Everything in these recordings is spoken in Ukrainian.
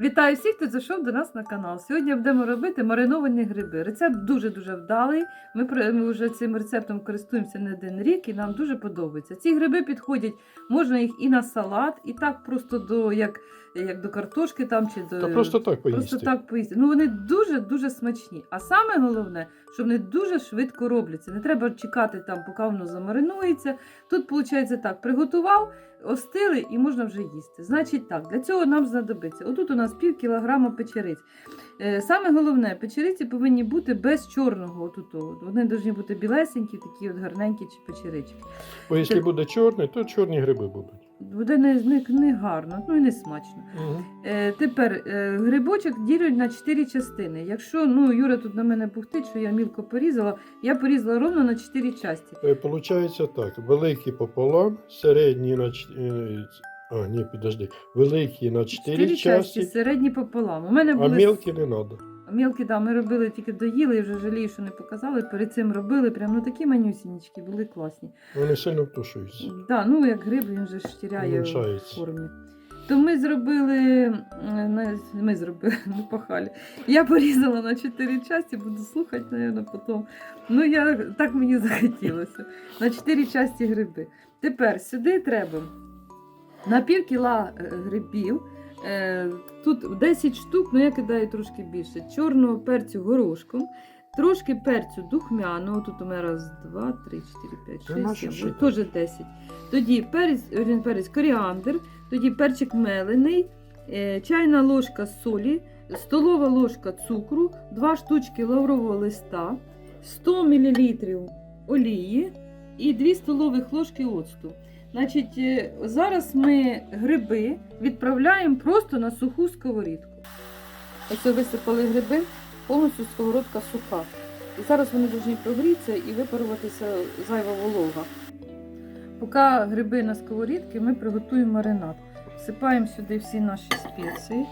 Вітаю всіх, хто зайшов до нас на канал. Сьогодні будемо робити мариновані гриби. Рецепт дуже-дуже вдалий. Ми, ми вже цим рецептом користуємося не один рік і нам дуже подобається. Ці гриби підходять, можна їх і на салат, і так просто до як, як до картошки там чи до Та просто так поїсти. Просто так поїсти. Ну вони дуже дуже смачні. А саме головне, що вони дуже швидко робляться. Не треба чекати там, поки воно замаринується. Тут виходить так: приготував, остили і можна вже їсти. Значить так, для цього нам знадобиться. Отут у нас пів кілограма печериць. Е, Саме головне, печериці повинні бути без чорного. Отут. Вони повинні бути білесенькі, такі от гарненькі чи печерички. Бо якщо буде чорний, то чорні гриби будуть. Буде не, не, не гарно, ну і не смачно. Угу. Е, тепер е, грибочок ділять на 4 частини. Якщо ну Юра тут на мене бухтить, що я мілко порізала, я порізала ровно на 4 частини. Получається так: великий пополам, середній на е, а, ні, підожди. Великий на 4 Чотири часті, середні пополам. У мене а були мілкі не треба. Мілкі, да, ми робили тільки доїли, і вже жалію, що не показали. Перед цим робили прям ну такі манюсінечки, були класні. Вони сильно втушуються. Да, ну як гриб, він же ж тіряє в формі. То ми зробили, е, ми зробили, не пахалі. Я порізала на 4 часті, буду слухати, напевно, потім. Ну, я, так мені захотілося. На 4 часті гриби. Тепер сюди треба на пів кіла е, грибів. Е, Тут 10 штук, ну я кидаю трошки більше. Чорного перцю горошком, трошки перцю духмяного. Тут у мене раз, два, три, чотири, п'ять, шість, сім, теж 10. Тоді перець, верні, перець коріандр, тоді перчик мелений, е, чайна ложка солі, столова ложка цукру, 2 штучки лаврового листа, 100 мл олії і 2 столових ложки оцту. Значить, е, зараз ми гриби відправляємо просто на суху сковорідку. Ось висипали гриби, повністю сковородка суха. І зараз вони повинні прогрітися і випаруватися зайва волога. Поки гриби на сковорідці, ми приготуємо маринад. Всипаємо сюди всі наші спеції.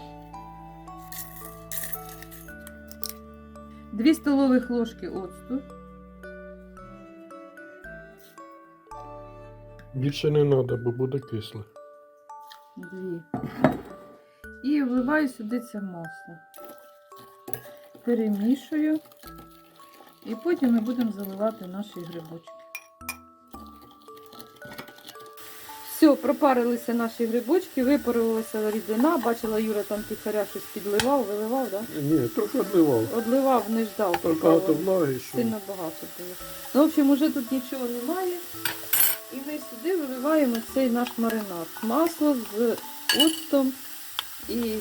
2 столових ложки оцту. Більше не треба, бо буде кисле. Дві. І вливаю сюди це масло. Перемішую. І потім ми будемо заливати наші грибочки. Все, пропарилися наші грибочки, випарилася рідина. Бачила, Юра там тихаря щось підливав, виливав, так? Ні, трохи відливав. Одливав, не ждав. Багато влаги, що Сильно багато було. Ну, в общем, уже тут нічого немає. І ми сюди виливаємо цей наш маринад. Масло з оцтом і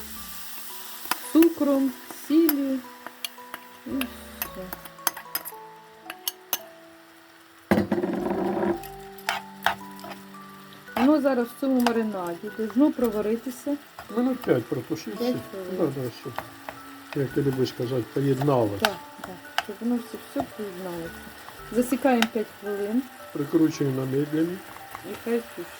цукром, сіллю. І все. Воно зараз в цьому маринаді должно проваритися. минут 5 протушився. П'ять Да, да, щоб, як ти любиш казати, поєдналося. Так, так, щоб воно все, все поєдналося. Засікаємо 5 хвилин. Прикручуємо на медлені. І хай сушить.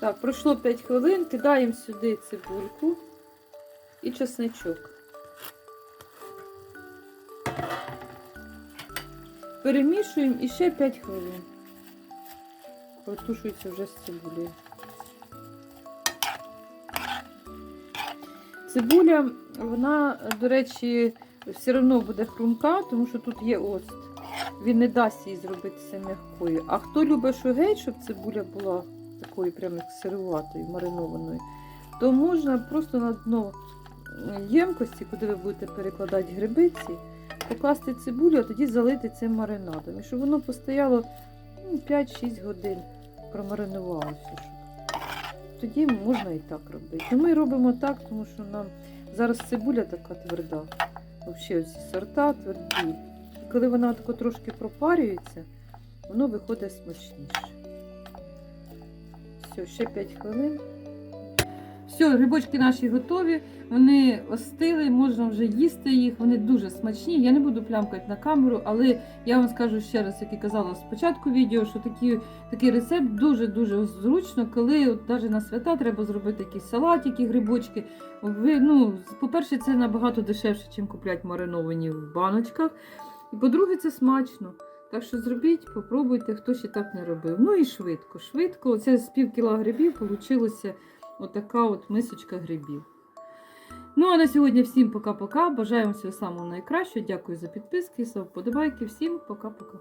Так, пройшло 5 хвилин, кидаємо сюди цибульку і чесничок. Перемішуємо і ще 5 хвилин. Протушується вже з цибулею. Цибуля, вона, до речі, все одно буде хрумка, тому що тут є оцт. Він не дасть їй зробитися м'якою. А хто любить геть, щоб цибуля була такою прямо сируватою, маринованою, то можна просто на дно ємкості, куди ви будете перекладати грибиці, покласти цибулю, а тоді залити цим маринадом. І щоб воно постояло ну, 5-6 годин, промаринувалося. Тоді можна і так робити. Ну, Ми робимо так, тому що нам зараз цибуля така тверда. Взагалі ці сорта тверді. Коли вона тако трошки пропарюється, воно виходить смачніше. Все, ще 5 хвилин. Все, грибочки наші готові. Вони остили, можна вже їсти їх. Вони дуже смачні. Я не буду плямкати на камеру, але я вам скажу ще раз, як і казала спочатку відео, що такі, такий рецепт дуже-дуже зручно, коли от навіть на свята треба зробити якісь салатики, грибочки. Ви, ну, по-перше, це набагато дешевше, ніж купляти мариновані в баночках. І по-друге, це смачно. Так що зробіть, попробуйте, хто ще так не робив. Ну і швидко, швидко. Це з пів кіла грибів вийшла отака от мисочка грибів. Ну а на сьогодні всім пока-пока. Бажаємо всього самого найкращого. Дякую за підписки, за вподобайки. Всім пока-пока.